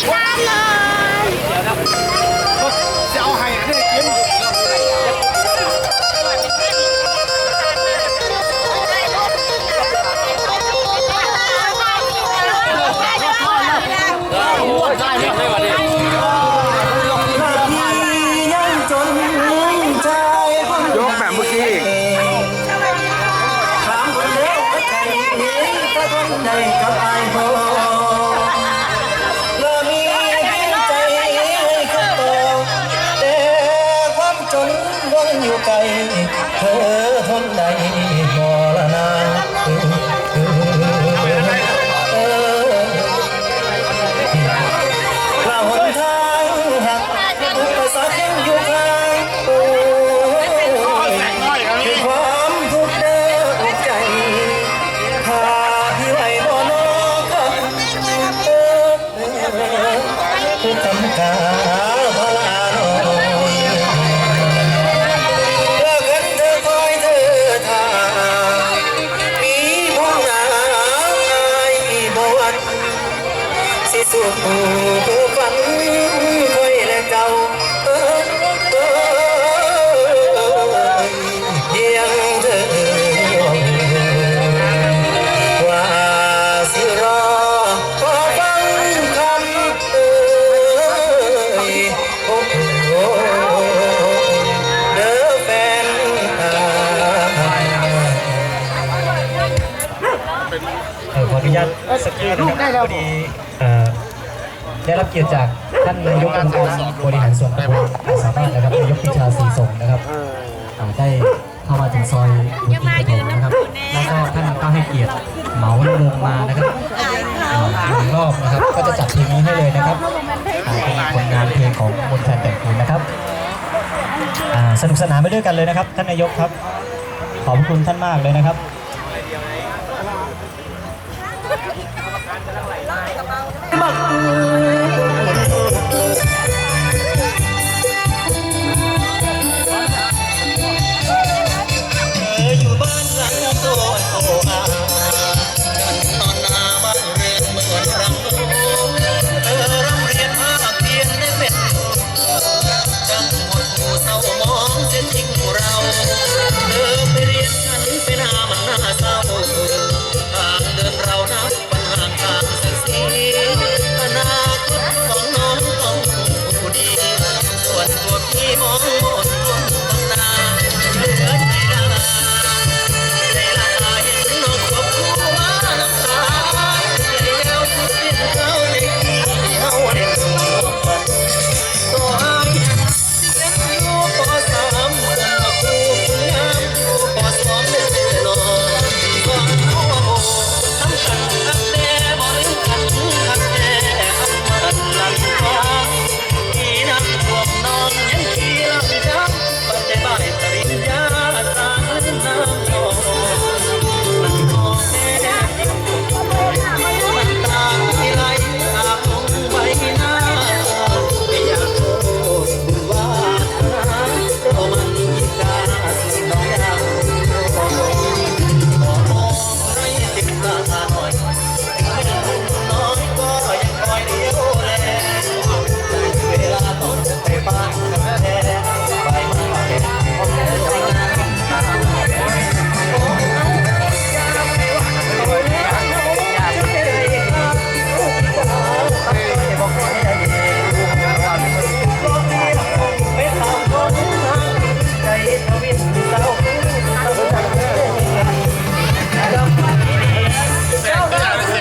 กีตาเลยจะเอาห้ให้กินยังจนใจคนยกแบบเมื่อกี้อีก ถามคนเดียวว่าใจนี้ถ้นใดกับอาย นวนอยู่ไกลเธอทนได้บ่ละนาเออกล่าหนทางหักอุปสรรคยังอยู่ข้างตัวคือความทุกข์เด้อใจพาพี่ไหวบ่นอกันเออผู้ทำกา ผู้ฝันคอยและเจ้าเอ้ยเอ้ยเพียงเธอว่าสิรอพอฟังคำเอ้ยโอ้โหเด้อแฟนอายเออขออนุญาตสกรู่นะครับพอดี ได้รับเกียรติจากท่านนายกองค์การบริหารส่วนตำบลอาสามารถนะครับนายกพิชาศรีสงฆ์นะครับอ่าได้เข้ามาถึงซอยบุตรปฐมนะครับแล้วก็ท่านก็ให้เกียรติเหมาลงมานะครับอ่าอีกหนึ่งรอบนะครับ ก็จะจัดเพลงนี้ให้เลยนะครับอ่าเป็นผลงานเพลงของมนต์แคนแต่งคืนนะครับอ่าสนุกสนานไปด้วยกันเลยนะครับ ท่านนายกครับ ขอบพระคุณท่านมากเลยนะครับ Come on. people